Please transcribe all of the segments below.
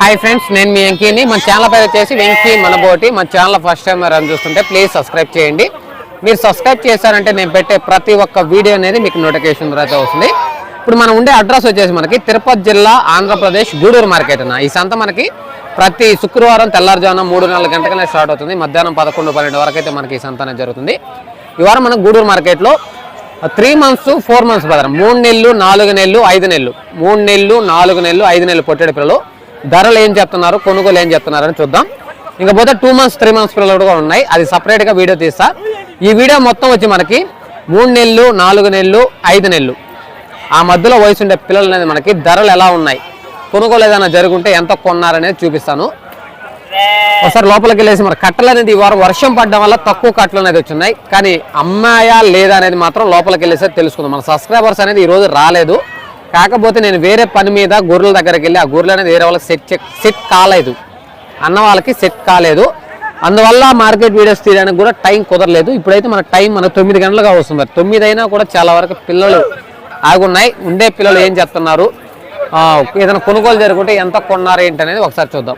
Hi friends నేను మీ వెంకీని. మన channel పేరు వచ్చేసి వెంకీ మనబోటి. మన ఛానల్ ఫస్ట్ టైం రన్ చూస్తుంటే ప్లీజ్ సబ్స్క్రైబ్ చేయండి. మీరు సబ్స్క్రైబ్ చేశారంటే నేను పెట్టే ప్రతి ఒక్క వీడియో అనేది మీకు నోటిఫికేషన్ ద్వారా వస్తుంది. ఇప్పుడు మనం ఉండే అడ్రస్ వచ్చేసి మనకి తిరుపతి జిల్లా ఆంధ్రప్రదేశ్ గూడూరు మార్కెట్ అన్న. ఈ సంత మనకి ప్రతి శుక్రవారం తెల్లారుజామున మూడు నాలుగు గంటలకనే స్టార్ట్ అవుతుంది. మధ్యాహ్నం పదకొండు పన్నెండు వరకు అయితే మనకి ఈ సంత అనేది జరుగుతుంది. ఈ వారం మనకు గూడూరు మార్కెట్లో three months four months brother మూడు నెలలు నాలుగు నెలలు ఐదు నెలలు. మూడు నెలలు నాలుగు నెలలు ఐదు నెలలు పొట్టేడు పిల్లలు. ధరలు ఏం చెప్తున్నారు కొనుగోలు ఏం చెప్తున్నారు అని చూద్దాం. ఇంకపోతే టూ మంత్స్ త్రీ మంత్స్ పిల్లలు కూడా ఉన్నాయి. అది సపరేట్గా వీడియో తీస్తా. ఈ వీడియో మొత్తం వచ్చి మనకి మూడు నెలలు నాలుగు నెలలు ఐదు నెలలు. ఆ మధ్యలో వయసు ఉండే పిల్లలు అనేది మనకి ధరలు ఎలా ఉన్నాయి? కొనుగోలు ఏదైనా జరుగుంటే ఎంత కొన్నారనేది చూపిస్తాను. ఒకసారి లోపలికి వెళ్ళేసి మరి కట్టలు అనేది ఈ వారం వర్షం పడడం వల్ల తక్కువ కట్టలు అనేది వచ్చినాయి కానీ అమ్మాయా లేదా అనేది మాత్రం లోపలికి వెళ్ళేసి తెలుసుకుందాం. మన సబ్స్క్రైబర్స్ అనేది ఈరోజు రాలేదు. కాకపోతే నేను వేరే పని మీద గొర్రెల దగ్గరికి వెళ్ళి ఆ గొర్రెలు అనేది వేరే వాళ్ళకి సెట్ చెక్ సెట్ కాలేదు. అన్న వాళ్ళకి సెట్ కాలేదు. అందువల్ల మార్కెట్ వీడియోస్ తీయడానికి కూడా టైం కుదరలేదు. ఇప్పుడైతే మన టైం మన తొమ్మిది గంటలుగా వస్తుంది. మరి తొమ్మిది అయినా కూడా చాలా వరకు పిల్లలు ఆగున్నాయి. ఉండే పిల్లలు ఏం చేస్తున్నారు? ఏదైనా కొనుగోలు జరుగుంటే ఎంత కొన్నారు ఏంటి అనేది ఒకసారి చూద్దాం.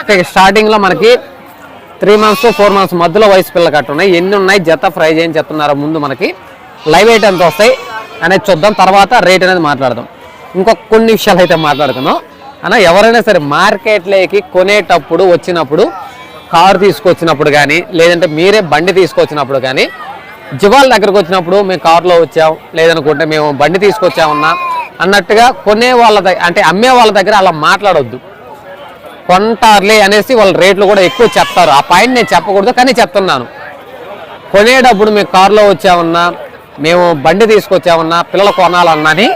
ఓకే స్టార్టింగ్లో మనకి త్రీ మంత్స్ ఫోర్ మంత్స్ మధ్యలో వయసు పిల్లలు కట్టున్నాయి. ఎన్ని ఉన్నాయి? జత ఫ్రై చేయని చెప్తున్నారు ముందు మనకి. లైవ్ వెయిట్ ఎంత వస్తాయి. అనేది చూద్దాం తర్వాత రేట్ అనేది మాట్లాడదాం. ఇంకొక కొన్ని విషయాలు అయితే మాట్లాడుకుందాం. అన్న ఎవరైనా సరే మార్కెట్లోకి కొనేటప్పుడు వచ్చినప్పుడు కారు తీసుకొచ్చినప్పుడు కానీ లేదంటే మీరే బండి తీసుకొచ్చినప్పుడు కానీ జివాల దగ్గరకు వచ్చినప్పుడు మేము కారులో వచ్చాం లేదనుకుంటే మేము బండి తీసుకొచ్చామన్నా అన్నట్టుగా కొనే వాళ్ళ దగ్గర అంటే అమ్మే వాళ్ళ దగ్గర అలా మాట్లాడొద్దు. కొంటారులే అనేసి వాళ్ళ రేట్లు కూడా ఎక్కువ చెప్తారు. ఆ పాయింట్ నేను చెప్పకూడదు కానీ చెప్తున్నాను. కొనేటప్పుడు మేము కారులో వచ్చామన్నా మేము బండి తీసుకొచ్చామన్నా పిల్లలు కొనాలన్నని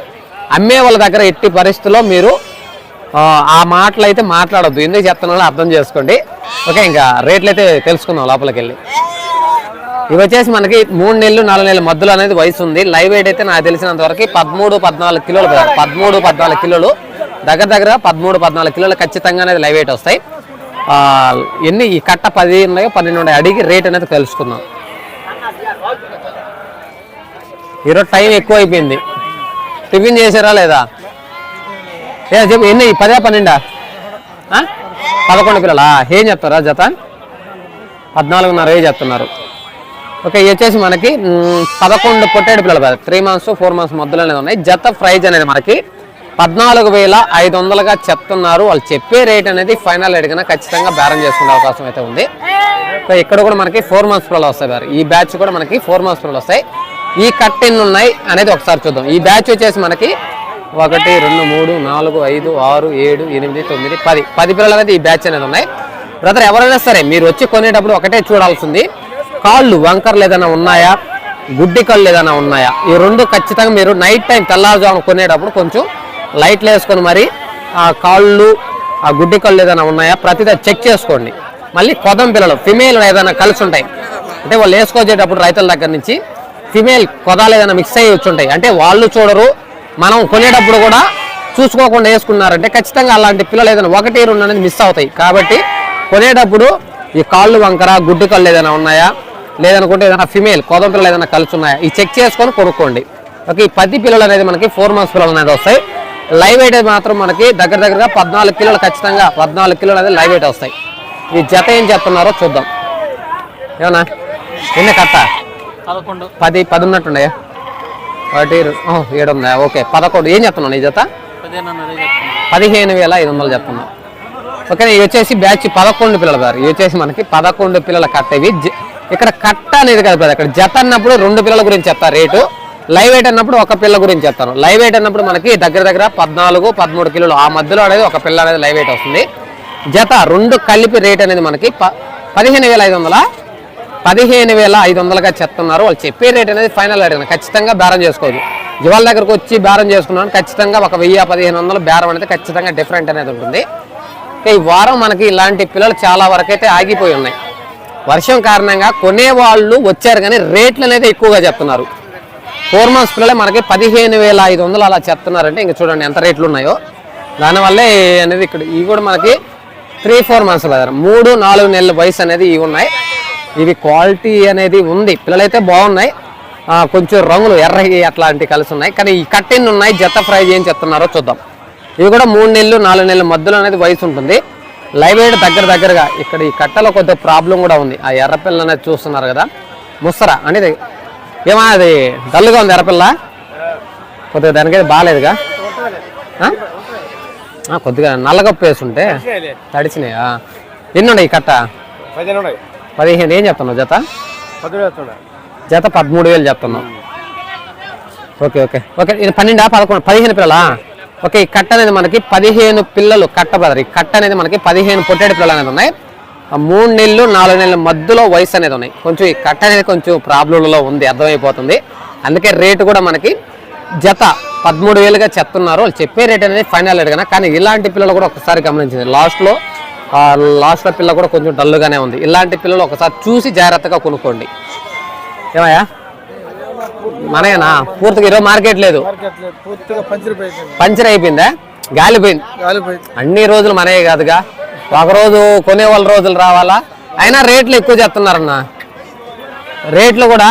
అమ్మే వాళ్ళ దగ్గర ఎట్టి పరిస్థితుల్లో మీరు ఆ, మాటలు అయితే మాట్లాడొద్దు. ఎందుకు చెప్తున్నానో అర్థం చేసుకోండి. ఓకే ఇంకా రేట్లు అయితే తెలుసుకుందాం లోపలికి వెళ్ళి ఇవి వచ్చేసి మనకి మూడు నెలలు నాలుగు నెలల మధ్యలో అనేది వయసు ఉంది. లైవ్ వెయిట్ అయితే నాకు తెలిసినంత వరకు పదమూడు పద్నాలుగు కిలోలు పదమూడు పద్నాలుగు కిలోలు. దగ్గర దగ్గర పదమూడు పద్నాలుగు కిలోలు ఖచ్చితంగా అనేది లైవ్ వెయిట్ వస్తాయి. ఎన్ని ఈ కట్ట పది ఉన్నాయో పన్నెండు ఉన్నాయి అడిగి రేట్ అనేది తెలుసుకుందాం. ఈరోజు టైం ఎక్కువ అయిపోయింది టిఫిన్ చేసారా లేదా? ఏ చెప్పు ఎన్ని? పదే పన్నెండా? పదకొండు పిల్లలా ఏం చెప్తారా జత? పద్నాలుగున్నర ఏ చెప్తున్నారు ఓకే వచ్చేసి మనకి పదకొండు పొట్టేడు పిల్లలు త్రీ మంత్స్ ఫోర్ మంత్స్ మధ్యలోనే ఉన్నాయి. జత ప్రైజ్ అనేది మనకి పద్నాలుగు వేల ఐదు వందలుగా చెప్తున్నారు. వాళ్ళు చెప్పే రేట్ అనేది ఫైనల్ అడిగినా ఖచ్చితంగా బేరం చేసుకునే అవకాశం అయితే ఉంది. సో ఇక్కడ కూడా మనకి ఫోర్ మంత్స్ పిల్లలు వస్తాయి బారు ఈ బ్యాచ్ కూడా మనకి ఫోర్ మంత్స్ పిల్లలు వస్తాయి. ఈ కట్ ఎన్ని ఉన్నాయి అనేది ఒకసారి చూద్దాం. ఈ బ్యాచ్ వచ్చేసి మనకి ఒకటి రెండు మూడు నాలుగు ఐదు ఆరు ఏడు ఎనిమిది తొమ్మిది పది. పది పిల్లలు అయితే ఈ బ్యాచ్ అనేది ఉన్నాయి. బ్రదర్ ఎవరైనా సరే మీరు వచ్చి కొనేటప్పుడు ఒకటే చూడాల్సింది. కాళ్ళు వంకర్లు ఏదైనా ఉన్నాయా? గుడ్డి కళ్ళు ఏదైనా ఉన్నాయా? ఈ రెండు ఖచ్చితంగా మీరు నైట్ టైం తెల్లారుజామున కొనేటప్పుడు కొంచెం లైట్లు వేసుకొని మరి ఆ కాళ్ళు ఆ గుడ్డి కళ్ళు ఏదైనా ఉన్నాయా? ప్రతిదీ చెక్ చేసుకోండి. మళ్ళీ కొదం పిల్లలు ఫిమేల్ ఏదైనా కలిసి ఉంటాయి. అంటే వాళ్ళు వేసుకొచ్చేటప్పుడు రైతుల దగ్గర నుంచి ఫిమేల్ కొదాలు ఏదైనా మిక్స్ అయ్యి వచ్చి ఉంటాయి అంటే వాళ్ళు చూడరు మనం కొనేటప్పుడు కూడా చూసుకోకుండా వేసుకున్నారంటే ఖచ్చితంగా అలాంటి పిల్లలు ఏదైనా ఒకటి రెండు అనేది మిస్ అవుతాయి. కాబట్టి కొనేటప్పుడు ఈ కాళ్ళు వంకర గుడ్డు కళ్ళు ఏదైనా ఉన్నాయా? లేదనుకుంటే ఏదైనా ఫిమేల్ కొదం పిల్లలు ఏదైనా కలిసి ఉన్నాయా ఈ చెక్ చేసుకొని కొనుక్కోండి. ఓకే ఈ పది పిల్లలు అనేది మనకి ఫోర్ మంత్స్ పిల్లలు అనేది వస్తాయి. లైవ్ వెయిట్ మాత్రం మనకి దగ్గర దగ్గరగా పద్నాలుగు కిలోలు ఖచ్చితంగా పద్నాలుగు కిలోలు అనేది లైవ్ వెయిట్ వస్తాయి. ఈ జత ఏం చెప్తున్నారో చూద్దాం. ఏమన్నా? ఎన్ని కట్ట? పదకొండు. పది పది ఉన్నట్టున్నాయా ఒకటి ఏడు ఉందా ఓకే పదకొండు. ఏం చెప్తున్నాను ఈ జత? చెప్తాను పదిహేను వేల ఐదు వందలు చెప్తున్నా ఓకే ఇవి వచ్చేసి బ్యాచ్ పదకొండు పిల్లలు గారు. ఇవి వచ్చేసి మనకి పదకొండు పిల్లల కట్ట ఇవి. ఇక్కడ కట్ట అనేది కదా. ఇక్కడ జత అన్నప్పుడు రెండు పిల్లల గురించి చెప్తా రేటు. లైవ్ వెయిట్ అన్నప్పుడు ఒక పిల్ల గురించి చెప్తాను. లైవ్ వెయిట్ అన్నప్పుడు మనకి దగ్గర దగ్గర పద్నాలుగు పదమూడు కిలోలు. ఆ మధ్యలో అనేది ఒక పిల్ల అనేది లైవ్ వెయిట్ వస్తుంది. జత రెండు కలిపి రేట్ అనేది మనకి ప పదిహేను వేల ఐదు వందల? పదిహేను వేల ఐదు వందలుగా చెప్తున్నారు. వాళ్ళు చెప్పే రేట్ అనేది ఫైనల్ రేట్ అనేది ఖచ్చితంగా బేరం చేసుకోవచ్చు జివాల దగ్గరకు వచ్చి బేరం చేసుకున్నాను. ఖచ్చితంగా ఒక వెయ్యి పదిహేను వందలు బేరం అనేది ఖచ్చితంగా డిఫరెంట్ అనేది ఉంటుంది. ఈ వారం మనకి ఇలాంటి పిల్లలు చాలా వరకు అయితే ఆగిపోయి ఉన్నాయి. వర్షం కారణంగా కొనేవాళ్ళు వచ్చారు కానీ రేట్లు అనేది ఎక్కువగా చెప్తున్నారు. ఫోర్ మంత్స్ పిల్లలే మనకి పదిహేను వేల ఐదు వందలు అలా చెప్తున్నారంటే ఇంక చూడండి ఎంత రేట్లు ఉన్నాయో. దానివల్లే అనేది ఇక్కడ ఇవి కూడా మనకి త్రీ ఫోర్ మంత్స్ కదా మూడు నాలుగు నెలల వయసు అనేది ఇవి ఉన్నాయి. ఇవి క్వాలిటీ అనేది ఉంది. పిల్లలైతే బాగున్నాయి. కొంచెం రంగులు ఎర్రగి అట్లాంటివి కలిసి ఉన్నాయి. కానీ ఈ కట్టెన్ ఉన్నాయి. జత ప్రైజ్ ఏం చెప్తున్నారో చూద్దాం. ఇవి కూడా మూడు నెలలు నాలుగు నెలల మధ్యలో అనేది వయసు ఉంటుంది. లైవ్ వెయిట్ దగ్గర దగ్గరగా ఇక్కడ ఈ కట్టలో కొద్దిగా ప్రాబ్లం కూడా ఉంది. ఆ ఎర్రపిల్ల అనేది చూస్తున్నారు కదా. ముసర అనేది ఏమా అది డల్గా ఉంది ఎర్రపిల్ల కొద్దిగా దానికైతే బాగాలేదుగా? కొద్దిగా నల్లగప్పు వేసుంటే తడిచినాయా? ఎన్ని ఉన్నాయి కట్ట? పదిహేను ఏం చెప్తున్నావు జత? జత పదమూడు వేలు చెప్తున్నావు ఓకే ఓకే. ఓకే ఇది పన్నెండా పదకొండు? పదిహేను పిల్లలా? ఓకే ఈ కట్ట అనేది మనకి పదిహేను పిల్లలు కట్ట బ్రదర్ ఈ కట్ట అనేది మనకి పదిహేను పొట్టేడు పిల్లలు అనేది ఉన్నాయి. ఆ మూడు నెలలు నాలుగు నెలల మధ్యలో వయసు అనేది ఉన్నాయి కొంచెం ఈ కట్ట అనేది కొంచెం ప్రాబ్లంలో ఉంది అర్థమైపోతుంది. అందుకే రేటు కూడా మనకి జత పదమూడు వేలుగా చెప్తున్నారు. వాళ్ళు చెప్పే రేట్ అనేది ఫైనల్ రేట్ కానీ ఇలాంటి పిల్లలు కూడా ఒకసారి గమనించింది లాస్ట్లో లాస్ట్లో పిల్ల కూడా కొంచెం డల్లుగానే ఉంది. ఇలాంటి పిల్లలు ఒకసారి చూసి జాగ్రత్తగా కొనుక్కోండి. ఏమయ్యా? మనయేనా? పూర్తిగా ఈరోజు మార్కెట్ లేదు. పంచర్ పోయింది పంచర్ అయిపోయిందా? గాలిపోయింది. అన్ని రోజులు మనయే కాదుగా. ఒక రోజు కొనే వాళ్ళ రోజులు రావాలా? అయినా రేట్లు ఎక్కువ చెప్తున్నారన్న రేట్లు కూడా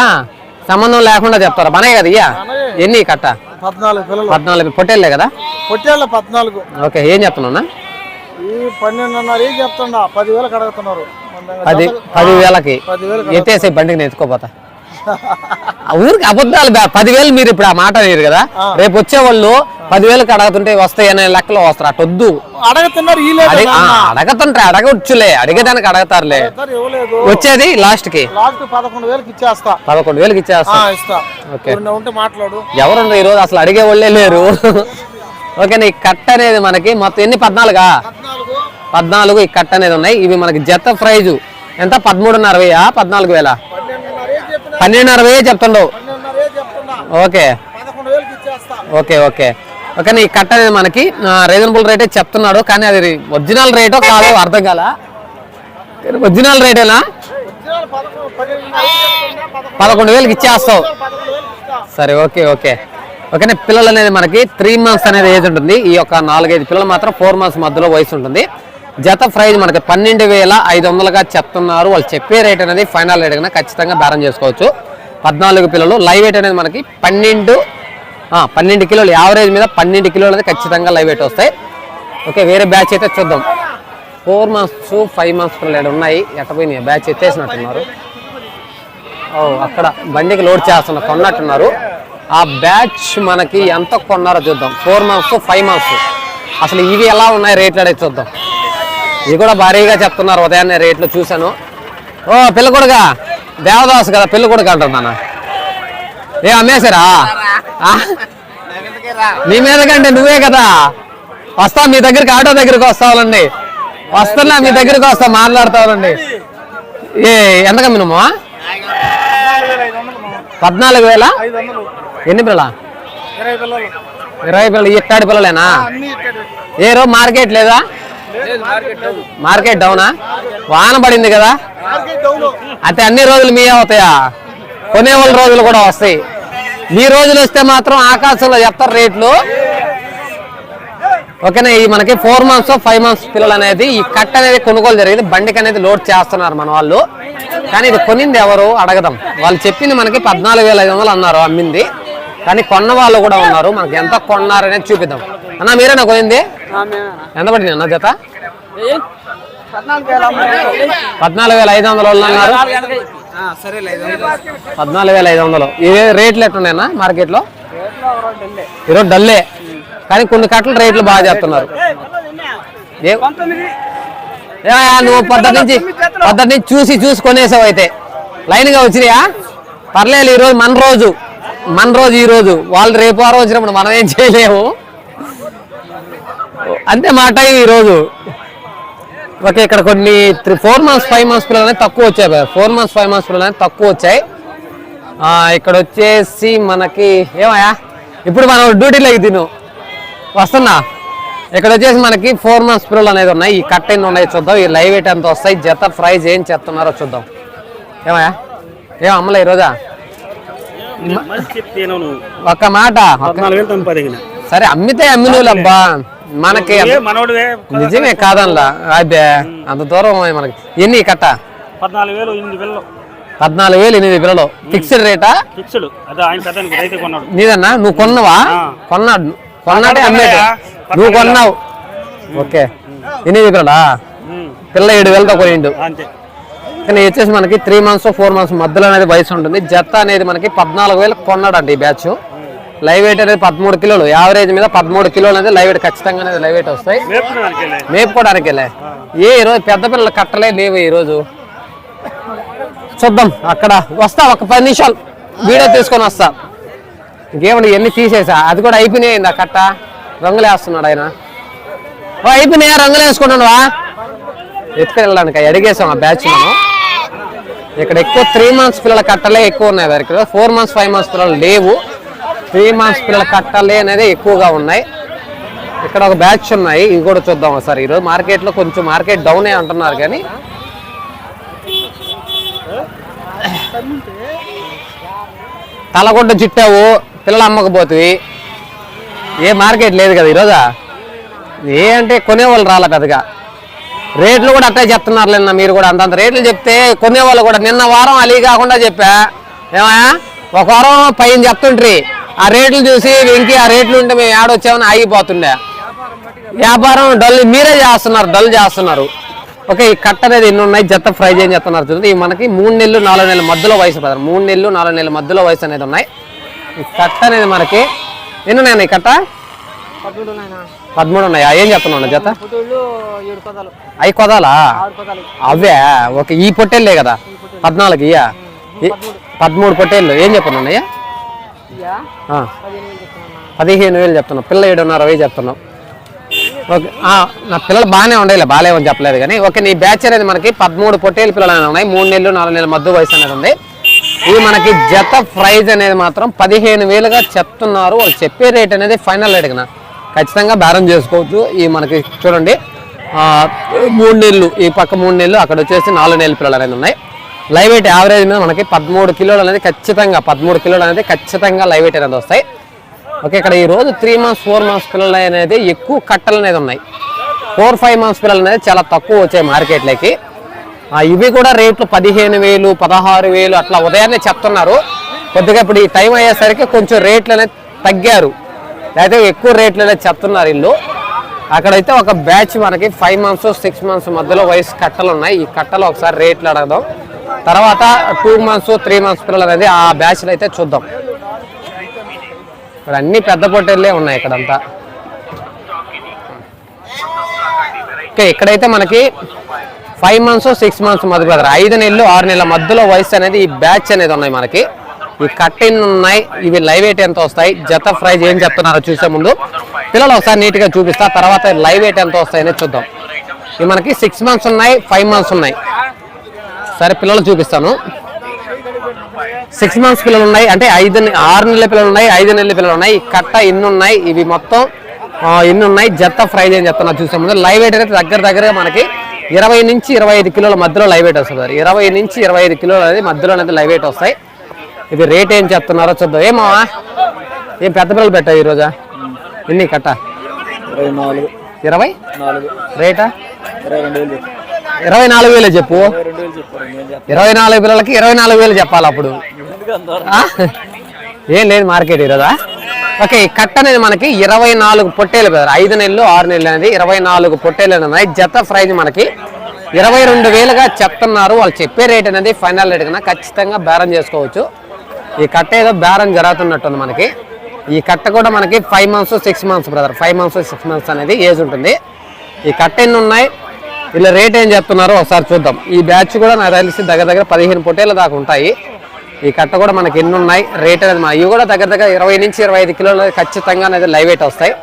సంబంధం లేకుండా చెప్తారు? మనయే కదా ఇయ్యా? ఎన్ని కట్ట? పద్నాలుగు పొట్టేళ్ళే కదా? పొట్టేళ్ళ పద్నాలుగు. ఓకే ఏం చెప్తున్నా ఈ పన్నెండున్నర ఏం చెప్తుండ పదివేలకు అడుగుతున్నారు. పది పదివేలకి. ఎత్తేసే బండికి నేర్చుకోపోతా ఆ ఊరికి అబద్ధాలు పదివేలు మీరు ఇప్పుడు ఆ మాట మీరు కదా? రేపు వచ్చే వాళ్ళు పదివేలకు అడుగుతుంటే వస్తాయి అనే లెక్కలో వస్తారు. అటొద్దు అడుగుతున్నారు ఈ లేదు అడిగి- ఆ, అడగతుంటే అడగవచ్చులే అడిగేదానికి అడగతారులే. వచ్చేది లాస్ట్కి పదకొండు వేలకు ఇచ్చేస్తా. పదకొండు వేలకి ఇచ్చేస్తాం. ఎవరున్నారు ఈ రోజు అసలు అడిగే వాళ్ళే లేరు ఓకే ఈ కట్ట అనేది మనకి మొత్తం ఎన్ని? పద్నాలుగా? పద్నాలుగు ఈ కట్ట అనేది ఉన్నాయి. ఇవి మనకి జత ప్రైజు. ఎంత? పదమూడున్నర వెయ్యా పద్నాలుగు వేల పన్నెండున్నర వెయ్యి చెప్తుండవు. ఓకే. Okay okay. ఓకే ఈ కట్ట అనేది మనకి రీజనబుల్ రేటే చెప్తున్నాడు. కానీ అది ఒరిజినల్ రేటో కాదో అర్థం కాల? ఒరిజినల్ రేటేనా పదకొండు వేలకి ఇచ్చేస్తావు. సరే ఓకే ఓకే. ఓకేనా? పిల్లలు అనేది మనకి త్రీ మంత్స్ అనేది ఏజ్ ఉంటుంది. ఈ యొక్క నాలుగైదు పిల్లలు మాత్రం ఫోర్ మంత్స్ మధ్యలో వయసు ఉంటుంది. జత ప్రైజ్ మనకి పన్నెండు వేల ఐదు వందలుగా చెప్తున్నారు. వాళ్ళు చెప్పే రేట్ అనేది ఫైనల్ రేట్ కన్నా ఖచ్చితంగా బేరం చేసుకోవచ్చు. పద్నాలుగు పిల్లలు లైవ్ వెయిట్ అనేది మనకి పన్నెండు పన్నెండు కిలోలు. యావరేజ్ మీద పన్నెండు కిలోలు అనేది ఖచ్చితంగా లైవ్ వెయిట్ వస్తాయి. ఓకే వేరే బ్యాచ్ అయితే చూద్దాం. ఫోర్ మంత్స్ ఫైవ్ మంత్స్ పిల్లలు ఉన్నాయి. ఎట్టపోయినాయి బ్యాచ్ ఎత్తేసినట్టున్నారు. ఓ అక్కడ బండికి లోడ్ చేస్తున్న కొన్నట్టున్నారు. ఆ బ్యాచ్ మనకి ఎంత కొన్నారో చూద్దాం. ఫోర్ మంత్స్ ఫైవ్ మంత్స్ అసలు ఇవి ఎలా ఉన్నాయి రేట్లు అడిగి చూద్దాం. ఇవి కూడా భారీగా చెప్తున్నారు ఉదయాన్నే రేట్లు చూశాను. ఓ పిల్ల దేవదాసు దేవదాస్ కదా పిల్ల కొడుకు అంటున్నాను ఏ అమ్మేశారా? ఆ? నీ మీద కంటే నువ్వే కదా. వస్తా మీ దగ్గరికి ఆటో దగ్గరికి వస్తావాలండి. వస్తున్నా మీ దగ్గరికి వస్తా మాట్లాడతావాలండి. ఏ ఎంత కమ్మినమ్మా పద్నాలుగు వేల? ఎన్ని పిల్లల? ఇరవై పిల్లలు. ఇరవై పిల్లలు పిల్లలేనా? ఏ రోజు మార్కెట్ లేదా? మార్కెట్ డౌనా? వాన పడింది కదా? అయితే అన్ని రోజులు మీ అవుతాయా? కొనేవాళ్ళ రోజులు కూడా వస్తాయి. మీ రోజులు వస్తే మాత్రం ఆకాశంలో చెప్తారు రేట్లు. ఓకేనా ఈ మనకి ఫోర్ మంత్స్ ఫైవ్ మంత్స్ పిల్లలు అనేది ఈ కట్ అనేది కొనుగోలు జరిగింది. బండికి అనేది లోడ్ చేస్తున్నారు మన వాళ్ళు. కానీ ఇది కొనింది ఎవరు? అడగదాం. వాళ్ళు చెప్పింది మనకి పద్నాలుగు వేల ఐదు వందలు అన్నారు అమ్మింది. కానీ కొన్న వాళ్ళు కూడా ఉన్నారు. మనకి ఎంత కొన్నారనేది చూపిద్దాం. అన్న మీరేనా కొనింది ఎంత పడింది అన్న జత? పద్నాలుగు వేల ఐదు వందలు అన్నారు. పద్నాలుగు వేల ఐదు వందలు. ఇవే రేట్లు ఎట్టున్నాయన్నా మార్కెట్లో? ఈరోజు డల్లే. కానీ కొన్ని కట్టల రేట్లు బాగా ఏ, నువ్వు పొద్దుట నుంచి పొద్దుట నుంచి చూసి చూసి కొనేసావు అయితే. లైన్గా వచ్చినాయా? పర్లేదు ఈరోజు మన రోజు. మన రోజు ఈ రోజు. వాళ్ళు రేపు వారం వచ్చినప్పుడు మనం ఏం చేయలేము. అంతే మా టైం ఈరోజు ఓకే ఇక్కడ కొన్ని three four months five months పిల్లలు తక్కువ వచ్చాయి ఫోర్ మంత్స్ ఫైవ్ మంత్స్ పిల్లలు తక్కువ వచ్చాయి. ఇక్కడ వచ్చేసి మనకి ఏమయ్యా? ఇప్పుడు మనం డ్యూటీలోకి తిను. వస్తున్నా? ఇక్కడ వచ్చేసి మనకి ఫోర్ మంత్స్ పిల్లలు అనేది ఉన్నాయి. ఈ కట్ ఎన్ని ఉన్నాయి చూద్దాం. ఈ లైవ్ ఎయిట్ ఎంత వస్తాయి? జత ప్రైజ్ ఏం చెప్తున్నారో చూద్దాం. ఏమయ్యా? ఏం అమ్మలే ఈరోజా ఒక్క మాట సరే అమ్మితే అమ్మినోళ్ళబ్బా. మనకి నిజమే కాదనలా. అదే అంత దూరం మనకి. ఎన్ని కట్ట? పద్నాలుగు వేలు ఎనిమిది వేలు పద్నాలుగు వేలు ఎనిమిది పిల్లలు. ఫిక్స్డ్ రేటా? ఫిక్స్డ్. నీదన్నా? నువ్వు కొన్నవా. కొన్నాడు. కొన్నాడే అమ్మేట నువ్వు కొన్నావు. ఓకే. చెప్పాడా ఉమ్, పిల్ల ఏడు వేలతో కొనిండు. అంతే. కానీ వచ్చేసి మనకి త్రీ మంత్స్ ఫోర్ మంత్స్ మధ్యలో అనేది వయసు ఉంటుంది. జత అనేది మనకి పద్నాలుగు వేలు కొన్నాడండి ఈ బ్యాచ్. లైవ్ వెయిట్ అనేది పదమూడు కిలోలు. యావరేజ్ మీద పదమూడు కిలోలు అనేది లైవ్ వెయిట్ ఖచ్చితంగా అనేది లైవ్ వెయిట్ వస్తాయి. మేపుకోవడానికి ఏ ఈరోజు పెద్ద పిల్లలు కట్టలే లేవు ఈరోజు. చూద్దాం అక్కడ వస్తా ఒక పది నిమిషాలు. వీడియో తీసుకొని వస్తా. ఇంకేమండి ఎన్ని తీసేసా. అది కూడా అయిపోయినాయింది ఆ కట్ట? రంగులు వేస్తున్నాడు ఆయన అయిపోయినాయా? రంగులు వేసుకున్నావా ఎత్తుకెళ్ళడానికి అడిగేసాం ఆ బ్యాచ్ మనం. ఇక్కడ ఎక్కువ త్రీ మంత్స్ పిల్లల కట్టలే ఎక్కువ ఉన్నాయి వారికి ఫోర్ మంత్స్ ఫైవ్ మంత్స్ పిల్లలు లేవు. త్రీ మంత్స్ పిల్లల కట్టలే అనేది ఎక్కువగా ఉన్నాయి. ఇక్కడ ఒక బ్యాచ్ ఉన్నాయి. ఇవి కూడా చూద్దాం సార్ ఈరోజు మార్కెట్లో కొంచెం మార్కెట్ డౌనే అంటున్నారు కానీ. తలగొడ్డ చుట్టావు పిల్లలు అమ్మకపోతుంది ఏ మార్కెట్ లేదు కదా ఈరోజా? ఏ అంటే కొనేవాళ్ళు రాలే పెద్దగా. రేట్లు కూడా అట్టే చెప్తున్నారు నిన్న మీరు కూడా. అంతంత రేట్లు చెప్తే కొనేవాళ్ళు కూడా నిన్న వారం అలీ కాకుండా చెప్పా. ఏమయ్యా ఒక వారం పైన చెప్తుంట్రి ఆ రేట్లు చూసి వెంకి ఆ రేట్లు ఉంటే మేము ఏడొచ్చామని ఆగిపోతుండే. వ్యాపారం డల్ మీరే చేస్తున్నారు డల్ చేస్తున్నారు. ఓకే ఈ కట్ట అనేది ఎన్ని ఉన్నాయి? జత ఫ్రై చేయని చెప్తున్నారు చూడండి మనకి మూడు నెలలు నాలుగు నెలల మధ్యలో వయసు పదారు మూడు నెలలు నాలుగు నెలల మధ్యలో వయసు అనేది ఉన్నాయి. ఈ కట్ట అనేది మనకి ఎన్ని ఉన్నాయన్న ఈ కట్ట? పదమూడు ఉన్నాయా? ఏం చెప్తున్నాను జత? అవి కొదాలా. అవే? ఒక ఈ పొట్టేళ్ళే కదా? పద్నాలుగు ఇయ్యా పదమూడు. పొట్టేళ్ళు. ఏం చెప్పను అన్నయ్య? ఇయ్యా? ఆ, పదిహేను వేలు చెప్తున్నా చెప్తున్నావు. పిల్ల ఏడున్నర వెయ్యి చెప్తున్నావు. ఓకే నా పిల్లలు బాగానే ఉండేలే బాగాలేవని చెప్పలేదు కానీ ఓకే నీ బ్యాచ్ అనేది మనకి పదమూడు పొట్టేలు పిల్లలు అనేవి ఉన్నాయి. మూడు నెలలు నాలుగు నెలల మధ్య వయసు అనేది ఉంది. ఇది మనకి జత ప్రైజ్ అనేది మాత్రం పదిహేను వేలుగా చెప్తున్నారు. వాళ్ళు చెప్పే రేట్ అనేది ఫైనల్ రేట్ కదా ఖచ్చితంగా బేరం చేసుకోవచ్చు. ఈ మనకి చూడండి మూడు నెలలు ఈ పక్క మూడు నెలలు అక్కడ వచ్చేసి నాలుగు నెలల పిల్లలు అనేది ఉన్నాయి. లైవ్ వెయిట్ యావరేజ్ మీద మనకి పదమూడు కిలోలు అనేది ఖచ్చితంగా పదమూడు కిలోలు అనేది ఖచ్చితంగా లైవ్ వెయిట్ అనేది వస్తాయి. ఓకే ఇక్కడ ఈ రోజు త్రీ మంత్స్ ఫోర్ మంత్స్ పిల్లలు అనేది ఎక్కువ కట్టలు అనేది ఉన్నాయి. ఫోర్ ఫైవ్ మంత్స్ పిల్లలు అనేది చాలా తక్కువ వచ్చాయి మార్కెట్లోకి. ఇవి కూడా రేట్లు పదిహేను వేలు పదహారు వేలు అట్లా ఉదయాన్నే చెప్తున్నారు. కొద్దిగా ఇప్పుడు ఈ టైం అయ్యేసరికి కొంచెం రేట్లు అనేది తగ్గారు. లేకపోతే ఎక్కువ రేట్లు అనేది చెప్తున్నారు ఇల్లు. అక్కడైతే ఒక బ్యాచ్ మనకి ఫైవ్ మంత్స్ సిక్స్ మంత్స్ మధ్యలో వయసు కట్టలు ఉన్నాయి. ఈ కట్టలు ఒకసారి రేట్లు అడగదాం. తర్వాత టూ మంత్స్ త్రీ మంత్స్ పిల్లలు అనేది ఆ బ్యాచ్లు అయితే చూద్దాం. ఇక్కడ అన్ని పెద్ద పొట్టేళ్ళే ఉన్నాయి ఇక్కడంతా. ఓకే ఇక్కడైతే మనకి ఫైవ్ మంత్స్ సిక్స్ మంత్స్ మధ్య ఐదు నెలలు ఆరు నెలల మధ్యలో వయసు అనేది ఈ బ్యాచ్ అనేది ఉన్నాయి మనకి. ఈ కట్టిన్ ఉన్నాయి ఇవి లైవ్ ఎయిట్ ఎంత వస్తాయి. జత ప్రైజ్ ఏం చెప్తున్నారో చూసే ముందు పిల్లలు ఒకసారి నీట్గా చూపిస్తా తర్వాత లైవ్ ఎయిట్ ఎంత వస్తాయని చూద్దాం. ఇవి మనకి సిక్స్ మంత్స్ ఉన్నాయి ఫైవ్ మంత్స్ ఉన్నాయి. సరే పిల్లలు చూపిస్తాను. సిక్స్ మంత్స్ పిల్లలు ఉన్నాయి అంటే ఐదు ఆరు నెలల పిల్లలు ఉన్నాయి ఐదు నెలల పిల్లలు ఉన్నాయి. కట్ట ఇన్ని ఉన్నాయి ఇవి మొత్తం ఇన్నున్నాయి జత ఉన్నాయి. జత్త ఫ్రై అని చెప్తున్నా చూసే ముందు. లైవ్ వెయిట్ అయితే దగ్గర దగ్గరగా మనకి ఇరవై నుంచి ఇరవై ఐదు కిలోల మధ్యలో లైవ్ వెయిట్ వస్తుంది ఇరవై నుంచి ఇరవై ఐదు కిలోలు అనేది మధ్యలో అనేది లైవ్ వెయిట్ వస్తాయి. ఇది రేట్ ఏం చెప్తున్నారో చూద్దాం. ఏమా ఏం పెద్ద పిల్లలు పెట్టావు ఈరోజా? ఎన్ని కట్ట? ఇరవై రేటా? ఇరవై నాలుగు వేలే చెప్పు. ఇరవై నాలుగు పిల్లలకి ఇరవై నాలుగు వేలు చెప్పాలి అప్పుడు? ఏం లేదు మార్కెట్ ఈరోజా? ఓకే ఈ కట్ట అనేది మనకి ఇరవై నాలుగు పొట్టేలు కదా. ఐదు నెలలు ఆరు నెలలు అనేది ఇరవై నాలుగు పొట్టేలు అనేది ఉన్నాయి. జత ప్రైజ్ మనకి ఇరవై రెండు వేలుగా చెప్తున్నారు. వాళ్ళు చెప్పే రేట్ అనేది ఫైనల్ రేట్ కన్నా ఖచ్చితంగా బేరం చేసుకోవచ్చు. ఈ కట్ట ఏదో బేరం జరుగుతున్నట్టుంది మనకి. ఈ కట్ట కూడా మనకి five months six months brother five months six months అనేది ఏజ్ ఉంటుంది. ఈ కట్ట ఎన్ని ఉన్నాయి? ఇలా రేట్ ఏం చెప్తున్నారో? ఒకసారి చూద్దాం. ఈ బ్యాచ్ కూడా నాకు తెలిసి దగ్గర దగ్గర పదిహేను పొట్టేల దాకా ఉంటాయి. ఈ కట్ట కూడా మనకి ఎన్ని ఉన్నాయి? రేట్ అనేది మా ఇవి కూడా దగ్గర దగ్గర ఇరవై నుంచి ఇరవై ఐదు కిలోలు ఖచ్చితంగా అనేది లైవ్ వెయిట్ వస్తాయి.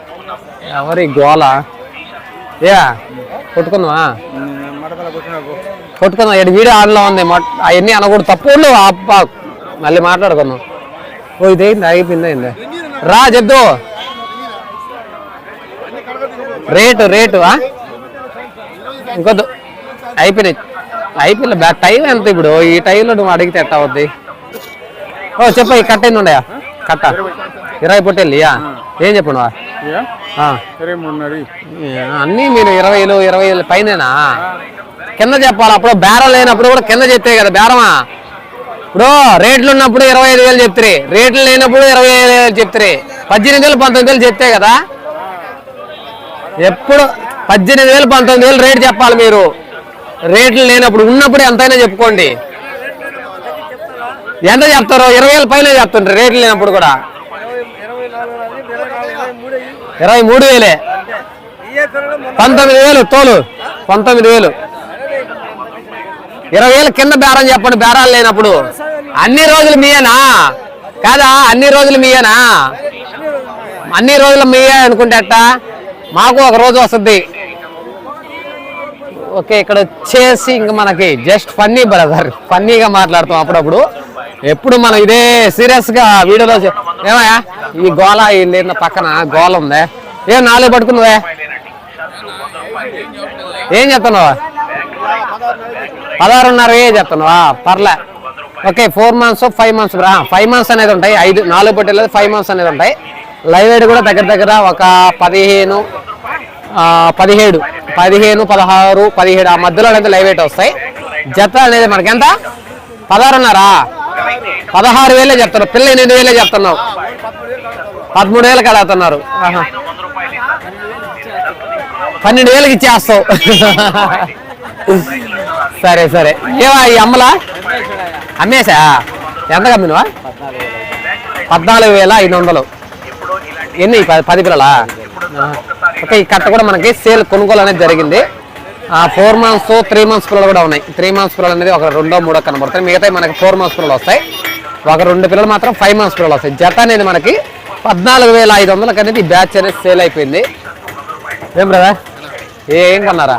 ఎవరి గోల ఏ కొట్టుకుందామా? కొట్టుకుందాం. వీడియో ఆన్లో ఉంది. అవన్నీ అనకూడదు. అబ్బా మళ్ళీ మాట్లాడుకుందాం. ఓ ఇదేంది? అయిపోయింది? అయింది? రా చెప్దు రేటు రేటు? ఇంకొద్దు. అయిపోయినాయి. అయిపోయిన బ్యా టైం ఎంత ఇప్పుడు? ఈ టైంలో నువ్వు అడిగితే ఎట్ట అవుద్ది? ఓ చెప్ప ఈ కట్ట ఎన్ని ఉన్నాయా? కట్ట. ఇరవై పొట్టేళ్ళియా ఏం చెప్పండి అన్నీ మీరు ఇరవైలు ఇరవై పైనేనా? కింద చెప్పాలి అప్పుడు బేరం లేనప్పుడు కూడా కింద చెప్తే కదా బేరమా? ఇప్పుడు రేట్లు ఉన్నప్పుడు ఇరవై ఐదు వేలు చెప్తారు రేట్లు లేనప్పుడు ఇరవై ఐదు వేలు చెప్తారు పద్దెనిమిది వేలు పంతొమ్మిది వేలు చెప్తే కదా? ఎప్పుడు పద్దెనిమిది వేలు పంతొమ్మిది వేలు రేట్ చెప్పాలి మీరు. రేట్లు లేనప్పుడు ఉన్నప్పుడు ఎంతైనా చెప్పుకోండి. ఎంత చెప్తారో? ఇరవై వేలు పైన చెప్తుంటారు రేట్లు లేనప్పుడు కూడా. ఇరవై మూడు వేలే. పంతొమ్మిది వేలు తోలు. పంతొమ్మిది వేలు. ఇరవై వేల కింద బేరం చెప్పండి బేరాలు లేనప్పుడు. అన్ని రోజులు మీయేనా? కాదా? అన్ని రోజులు మీయేనా? అన్ని రోజులు మీయే అనుకుంటే మాకు ఒక రోజు వస్తుంది. ఓకే ఇక్కడ వచ్చేసి ఇంక మనకి జస్ట్ ఫన్నీ బ్రదర్ ఫన్నీగా మాట్లాడతాం అప్పుడప్పుడు. ఎప్పుడు మనం ఇదే సీరియస్గా వీడియోలో ఏమయ్యా? ఈ గోళ ఈ లేన పక్కన గోల ఉందే. ఏం నాలుగు పట్టుకున్నావే? ఏం చెప్తున్నావా పదహారున్నర చెప్తున్నావా పర్లే. Okay four months five months five months అనేది ఉంటాయి. ఐదు నాలుగు పొట్టేలు ఫైవ్ మంత్స్ అనేది ఉంటాయి. లైవ్ ఎయిడ్ కూడా దగ్గర దగ్గర ఒక పదిహేను పదిహేడు పదిహేను పదహారు పదిహేడు ఆ మధ్యలో అనేది లైవ్ ఎయిట్ వస్తాయి. జత అనేది మనకి ఎంత? పదహారున్నారా. పదహారు వేలే చెప్తున్నావు. పిల్ల ఎనిమిది వేలే చెప్తున్నావు. పదమూడు వేలకు అడుగుతున్నారు ఆహా. పన్నెండు వేలకు ఇచ్చేస్తావు. సరే సరే. ఏవా ఈ అమ్మలా? అమ్మేసా? ఎంత కమ్మినవా? పద్నాలుగు వేల ఐదు వందలు. ఎన్ని? పది పిల్లలా? ఓకే ఈ కట్ట కూడా మనకి సేల్ కొనుగోలు అనేది జరిగింది ఫోర్ మంత్స్ త్రీ మంత్స్ పిల్లలు కూడా ఉన్నాయి. త్రీ మంత్స్ పిల్లలు అనేది ఒక రెండో మూడో కనబడతాయి. మిగతా మనకి ఫోర్ మంత్స్ పిల్లలు వస్తాయి. ఒక రెండు పిల్లలు మాత్రం ఫైవ్ మంత్స్ పిల్లలు వస్తాయి. జత అనేది మనకి పద్నాలుగు వేల ఐదు వందలకి అనేది ఈ బ్యాచ్ అనేది సేల్ అయిపోయింది. ఏం బ్రదర్? ఏం కొన్నారా?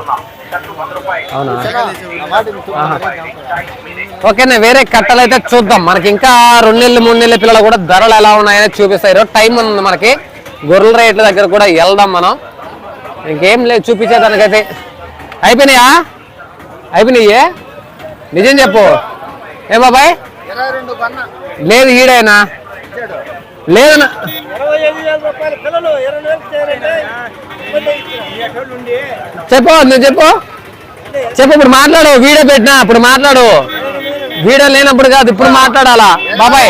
ఓకేనా వేరే కట్టలు అయితే చూద్దాం. మనకి ఇంకా రెండు నెలలు మూడు నెలల పిల్లలు కూడా ధరలు ఎలా ఉన్నాయని చూపిస్తారు టైం ఉంది మనకి. గొర్రెల రేట్ల దగ్గర కూడా వెళ్దాం మనం. ఇంకేం లేదు చూపించేదానికైతే. అయిపోయినాయా? అయిపోయినాయే? నిజం చెప్పు. ఏ బాబాయ్? లేదు ఈడైనా? లేదన్నా. చెప్పు నువ్వు చెప్పు. చెప్పు ఇప్పుడు మాట్లాడు వీడియో పెట్టినా ఇప్పుడు మాట్లాడు. వీడియో లేనప్పుడు కాదు ఇప్పుడు మాట్లాడాలా? బాబాయ్.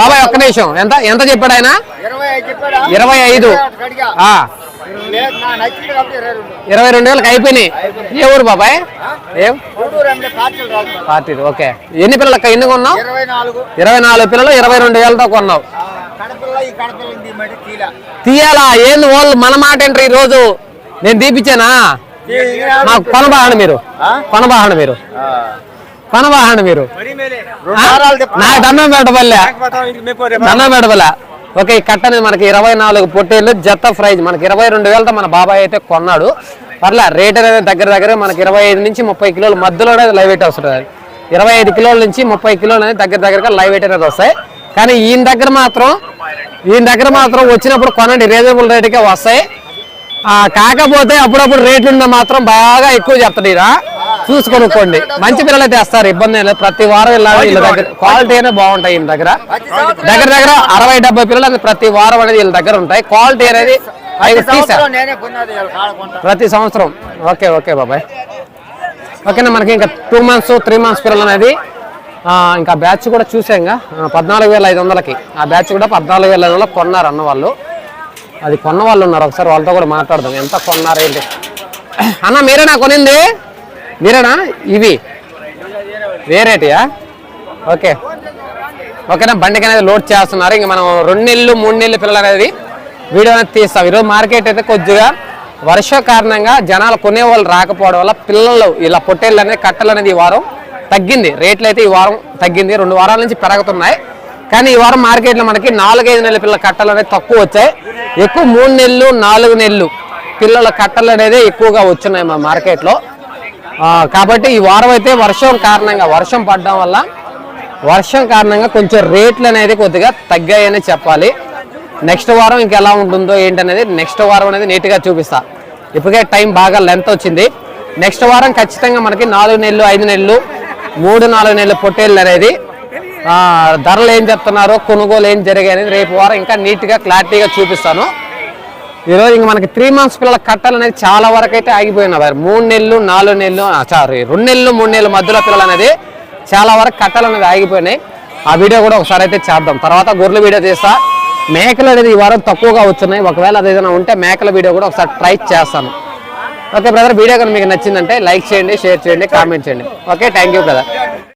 బాబాయ్ ఒక్క నిమిషం. ఎంత ఎంత చెప్పాడు ఆయన? ఇరవై ఐదు ఇరవై రెండు. వేలకు అయిపోయినాయి. ఏ ఊరు బాబాయ్? ఏం? Party okay. ఎన్ని పిల్లలకి ఎన్ని కొన్నావు? ఇరవై నాలుగు. పిల్లలు ఇరవై రెండు వేలతో కొన్నావు. తీయాలా? ఏంది వాళ్ళు మన మాట ఏంటి ఈ రోజు నేను తీపిచ్చానా మాకు కొనబాహండి మీరు? కొనబాహండి మీరు. కొనబాహండి మీరు. నాకు దండం పెట్టబల్లే. దండం పెట్టబల్లే. ఓకే ఈ కట్ట అనేది మనకి ఇరవై నాలుగు పొట్టేళ్ళు జత ప్రైజ్. మనకి ఇరవై రెండు వేలతో మన బాబాయ్ అయితే కొన్నాడు. పర్లే రేట్ అనేది దగ్గర దగ్గర మనకి ఇరవై ఐదు నుంచి ముప్పై కిలోల మధ్యలో అనేది లైవ్ వెయిట్ వస్తుంది. ఇరవై ఐదు కిలోల నుంచి ముప్పై కిలోలు అనేది దగ్గర దగ్గరగా లైవ్ వెయిట్ అనేది వస్తాయి. కానీ ఈయన దగ్గర మాత్రం ఈయన దగ్గర మాత్రం వచ్చినప్పుడు కొనండి. రీజనబుల్ రేటుకే వస్తాయి. కాకపోతే అప్పుడప్పుడు రేట్లు ఉన్న మాత్రం బాగా ఎక్కువ చెప్తాడు ఈయన చూసి కొనుక్కోండి మంచి పిల్లలు అయితే వేస్తారు ఇబ్బంది లేదు. ప్రతి వారం వెళ్ళాలి వీళ్ళ దగ్గర క్వాలిటీ అనేది బాగుంటాయి దగ్గర. దగ్గర దగ్గర అరవై డెబ్బై పిల్లలు అనేది ప్రతి వారం అనేది వీళ్ళ దగ్గర ఉంటాయి. క్వాలిటీ అనేది ఐదు ప్రతి తీసా సంవత్సరం. ఓకే ఓకే బాబాయ్. ఓకేనా మనకి ఇంకా టూ మంత్స్ త్రీ మంత్స్ పిల్లలు అనేది ఆ, ఇంకా బ్యాచ్ కూడా చూసాం పద్నాలుగు వేల ఐదు వందలకి. ఆ బ్యాచ్ కూడా పద్నాలుగు వేల ఐదు వందలకు కొన్నారు అన్న వాళ్ళు. అది కొన్న వాళ్ళు ఉన్నారు. ఒకసారి వాళ్ళతో కూడా మాట్లాడదాం. ఎంత కొన్నారు ఏంటి? అన్న మీరేనా కొనింది? మీరేనా? ఇవి. వేరేటియా? ఓకే. ఓకేనా? బండికి అనేది లోడ్ చేస్తున్నారు. ఇంకా మనం రెండు నెలలు మూడు నెలలు పిల్లలు అనేది వీడియో అనేది తీస్తాం. ఈరోజు మార్కెట్ అయితే కొద్దిగా వర్ష కారణంగా జనాలు కొనేవాళ్ళు రాకపోవడం వల్ల పిల్లలు ఇలా పొట్టేళ్ళు అనేది కట్టలు అనేది ఈ వారం తగ్గింది. రేట్లు అయితే ఈ వారం తగ్గింది. రెండు వారాల నుంచి పెరుగుతున్నాయి. కానీ ఈ వారం మార్కెట్లో మనకి నాలుగైదు నెలల పిల్లల కట్టలు అనేది తక్కువ వచ్చాయి. ఎక్కువ మూడు నెలలు నాలుగు నెలలు పిల్లల కట్టలు అనేది ఎక్కువగా వచ్చున్నాయి మా మార్కెట్లో. కాబట్టి ఈ వారం అయితే వర్షం కారణంగా వర్షం పడడం వల్ల వర్షం కారణంగా కొంచెం రేట్లు అనేది కొద్దిగా తగ్గాయని చెప్పాలి. నెక్స్ట్ వారం ఇంకెలా ఉంటుందో ఏంటనేది నెక్స్ట్ వారం అనేది నీట్గా చూపిస్తా. ఇప్పటికే టైం బాగా లెంత్ వచ్చింది. నెక్స్ట్ వారం ఖచ్చితంగా మనకి నాలుగు నెలలు ఐదు నెలలు మూడు నాలుగు నెలలు పొట్టేళ్ళు అనేది ధరలు ఏం చెప్తున్నారో కొనుగోలు ఏం జరిగాయి రేపు వారం ఇంకా నీట్గా క్లారిటీగా చూపిస్తాను. ఈరోజు ఇంక మనకి త్రీ మంత్స్ పిల్లల కట్టలు అనేది చాలా వరకు అయితే ఆగిపోయినాయి మూడు నెలలు నాలుగు నెలలు సారీ రెండు నెలలు మూడు నెలలు మధ్యలో పిల్లలు అనేది చాలా వరకు కట్టలు అనేది ఆగిపోయినాయి. ఆ వీడియో కూడా ఒకసారి అయితే చేద్దాం. తర్వాత గొర్రెల వీడియో చేస్తా. మేకలు అనేది ఈ వారం తక్కువగా వచ్చున్నాయి ఒకవేళ అది ఏదైనా ఉంటే మేకల వీడియో కూడా ఒకసారి ట్రై చేస్తాను. ఓకే బ్రదర్ వీడియో కనుక మీకు నచ్చిందంటే లైక్ చేయండి షేర్ చేయండి కామెంట్ చేయండి. Okay thank you brother